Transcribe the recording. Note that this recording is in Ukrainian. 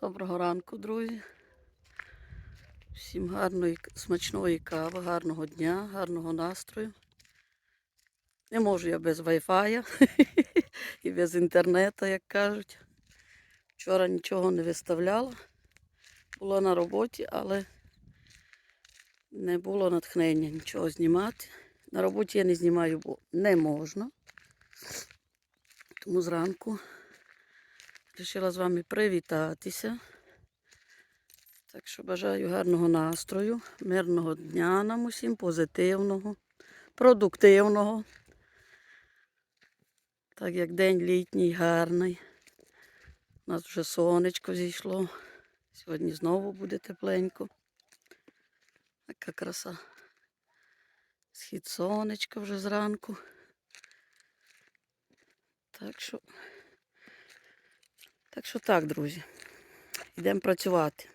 Доброго ранку, друзі. Всім гарної, смачної кави, гарного дня, гарного настрою. Не можу я без Wi-Fi і без інтернету, як кажуть. Вчора нічого не виставляла. Була на роботі, але не було натхнення нічого знімати. На роботі я не знімаю, бо не можна. Тому зранку Рішила з вами привітатися. Так що бажаю гарного настрою, мирного дня нам усім, позитивного, продуктивного. Так як день літній, гарний. У нас вже сонечко зійшло. Сьогодні знову буде тепленько. Така краса. Схід сонечка вже зранку. Так що так що так, друзі. Йдемо працювати.